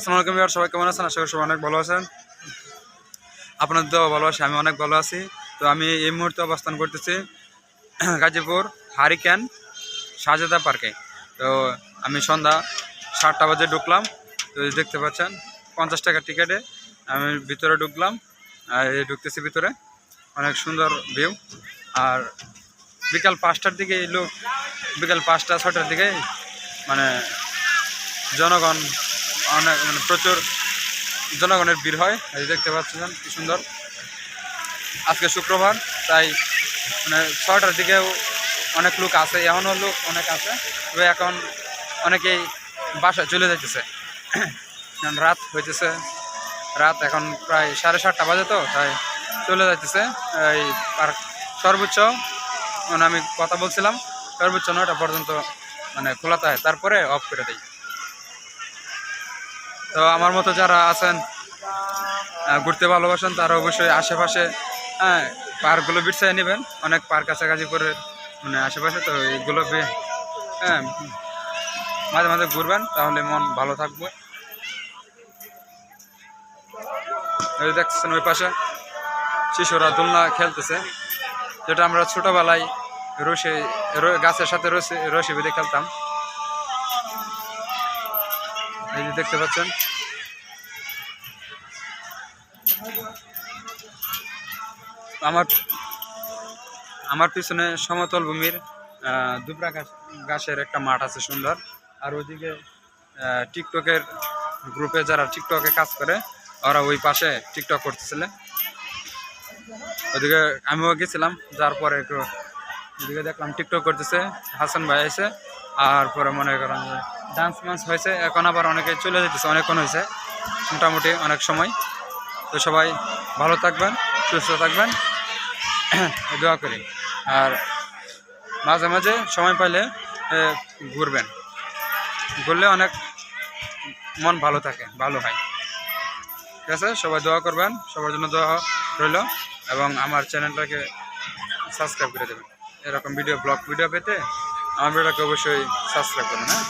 আসসালামু আলাইকুম সবাই কেমন আছেন? আশা করি সবাই অনেক ভালো আছেন। আপনাদের তো ভালোবাসি আমি অনেক ভালো আছি। তো আমি এই মুহূর্তে অবস্থান করতেছি গাজীপুর হারিকেন শাহজাদা পার্কে। তো আমি সন্ধ্যা সাতটা বাজে ঢুকলাম। তো দেখতে পাচ্ছেন, পঞ্চাশ টাকার টিকিটে আমি ভিতরে ঢুকলাম। আর ঢুকতেছি ভিতরে। অনেক সুন্দর ভিউ। আর বিকাল পাঁচটার দিকে লোক, বিকাল পাঁচটা ছটার দিকে মানে জনগণ অনেক মানে প্রচুর জনগণের ভিড় হয়, এই দেখতে পাচ্ছেন, কি সুন্দর। আজকে শুক্রবার, তাই মানে ছটার দিকেও অনেক লোক আছে এখনও লোক অনেক আছে, তবে এখন অনেকেই বাসায় চলে যাইতেছে। রাত হইতেছে, রাত এখন প্রায় সাড়ে সাতটা বাজে তো, তাই চলে যাইতেছে, এই পার্ক সর্বোচ্চ মানে আমি কথা বলছিলাম, সর্বোচ্চ নয়টা পর্যন্ত মানে খোলা থাকে, তারপরে অফ করে দেয় তো আমার মতো যারা আছেন ঘুরতে ভালোবাসেন, তারা অবশ্যই আশেপাশে হ্যাঁ পার্কগুলো বিটসাই নেবেন। অনেক পার্ক কাছাকাছি করে মানে আশেপাশে, তো এইগুলো হ্যাঁ মাঝে মাঝে ঘুরবেন, তাহলে মন ভালো থাকবে। এই দেখছেন ওই পাশে, শিশুরা দোলনা খেলতেছে, যেটা আমরা ছোটবেলায় রশি র- গাছের সাথে রশি রশি বেঁধে খেলতাম। এই যে দেখতে পাচ্ছেন। আমার আমার পিছনে সমতল ভূমির দুবরা গাছ, গাছের একটা মাঠ আছে সুন্দর। আর ওইদিকে টিকটকের গ্রুপে যারা টিকটকে কাজ করে, ওরা ওই পাশে টিকটক করতেছিল। ওদিকে আমিও গেছিলাম যার পরে একটু ওদিকে দেখলাম টিকটক করতেছে, হাসান ভাই এসে আর পরে মনে করেন যে ডান্স মান্স হয়েছে, এখন আবার অনেকে চলে যেতেছে, অনেকক্ষণ হয়েছে, মোটামুটি অনেক সময়। তো সবাই ভালো থাকবেন, সুস্থ থাকবেন, দোয়া করি আর মাঝে মাঝে সময় পাইলে ঘুরবেন। ঘুরলে অনেক মন ভালো থাকে, ভালো হয়। ঠিক আছে, সবাই দোয়া করবেন, সবার জন্য দোয়া রইল, এবং আমার চ্যানেলটাকে সাবস্ক্রাইব করে দেবেন। এরকম ভিডিও, ব্লগ ভিডিও পেতে আমার ভিডিওটাকে অবশ্যই সাবস্ক্রাইব করবেন হ্যাঁ?